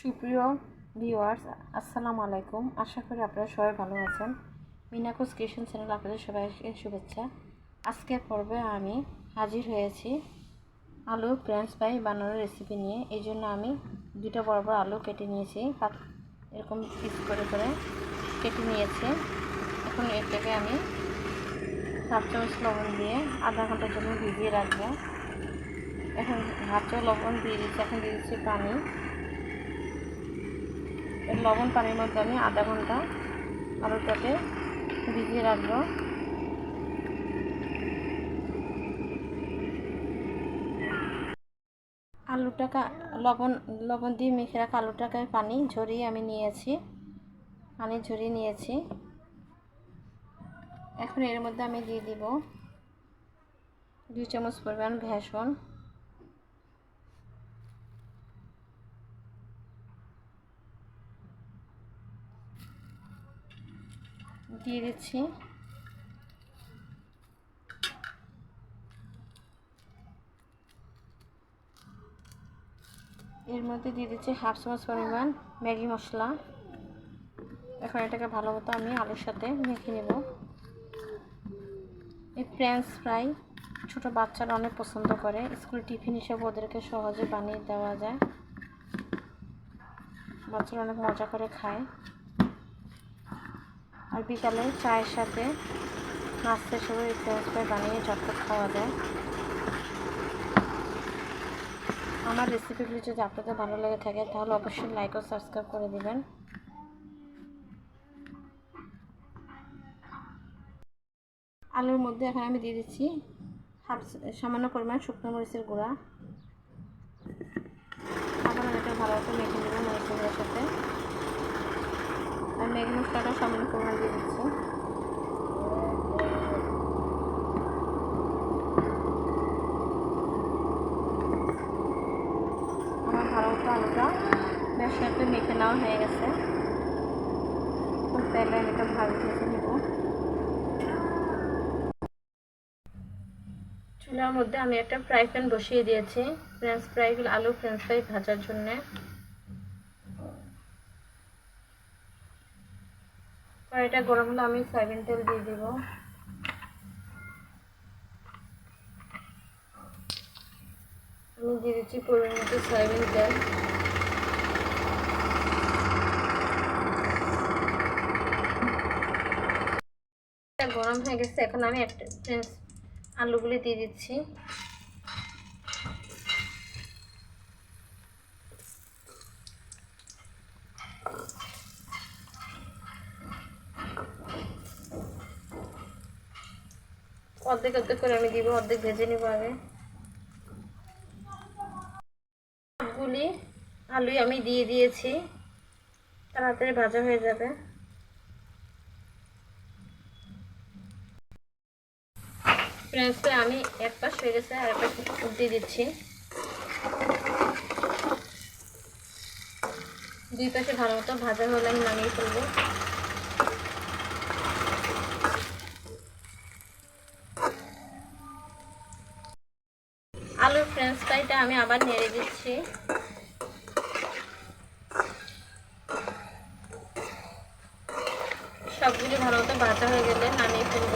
সুপ্রিয় ভিউয়ার্স, আসসালামু আলাইকুম। আশা করি আপনারা সবাই ভালো আছেন। মিনাকুস কিচেন চ্যানেল আপনাদের সবাইকে শুভেচ্ছা। আজকের পর্বে আমি হাজির হয়েছি আলু ফ্রেঞ্চ ফ্রাই বানানোর রেসিপি নিয়ে। এই জন্য আমি দুটো বড় বড় আলু কেটে নিয়েছি। এরকম পিস করে করে কেটে নিয়েছি। এখন এটাকে আমি হাফ চামচ লবণ দিয়ে আধা ঘণ্টার জন্য ভিজিয়ে রাখব। এখন হাফ চামচ লবণ দিয়ে দিচ্ছি। এখন দিয়ে দিচ্ছি পানি। লবণ পানির মধ্যে আমি আধা ঘণ্টা আলুটাকে ভিজিয়ে রাখব। আলুটাকে, লবণ লবণ দিয়ে মেখে রাখা আলুটাকে পানি ঝরিয়ে আমি নিয়েছি। পানি ঝরিয়ে নিয়েছি। এখন এর মধ্যে আমি দিয়ে দিব দুই চামচ পরিমাণ ভেষণ। দিয়ে দিচ্ছি। এর মধ্যে দিয়ে দিচ্ছি হাফ চামচ পরিমাণ ম্যাগি মশলা। এখন এটাকে ভালো মতো আমি আলুর সাথে মেখে নেব। এই ফ্রেঞ্চ ফ্রাই ছোটো বাচ্চারা অনেক পছন্দ করে। স্কুল টিফিন হিসেবে ওদেরকে সহজে বানিয়ে দেওয়া যায়। বাচ্চারা অনেক মজা করে খায়। আর বিকালে চায়ের সাথে নাস্তা হিসেবে এই বানিয়ে ঝটপট খাওয়া যায়। আমার রেসিপিগুলি যদি আপনাদের ভালো লেগে থাকে, তাহলে অবশ্যই লাইক ও সাবস্ক্রাইব করে দেবেন। আলুর মধ্যে এখন আমি দিয়ে দিচ্ছি হাফ সামান্য পরিমাণ শুকনো মরিচের গুঁড়া। আমি এটা ভালো করে মেখে নেব মরিচের গুঁড়ার সাথে। আর ম্যাগি মশলাটা সামান্য পরিমাণ দিয়ে দিচ্ছি আমার বেশ সাথে মেখে নেওয়া হয়ে গেছে তেলে আমি এটা ভালো ভেজে চুলার মধ্যে আমি একটা ফ্রাই প্যান বসিয়ে দিয়েছি। ফ্রেঞ্চ ফ্রাইগুলো আলু ফ্রেঞ্চ ফ্রাই ভাজার জন্যে। কড়াইটা গরম হলে আমি সয়াবিন তেল দিয়ে দিব। দিয়ে দিচ্ছি, পরিমাণ মতো সয়াবিন তেল। গরম হয়ে গেছে, এখন আমি একটা আলুগুলি দিয়ে দিচ্ছি। অর্ধেক অর্ধেক করে আমি দিব, অর্ধেক ভেজে নিব আগে। সবগুলি আলুই আমি দিয়ে দিয়েছি। তাড়াতাড়ি ভাজা হয়ে যাবে। ফ্রেন্সে আমি এক পাশ হয়ে গেছে, আর এক পাশ দিয়ে দিচ্ছি। দুই পাশে ভালো মতো ভাজা হলে আমি নামিয়ে ফেলব। আলুর ফ্রেঞ্চ ফ্রাইটা আমি আবার নেড়ে দিচ্ছি। সবগুলি ভালো মতো ভাজা হয়ে গেলে নামিয়ে ফেলব।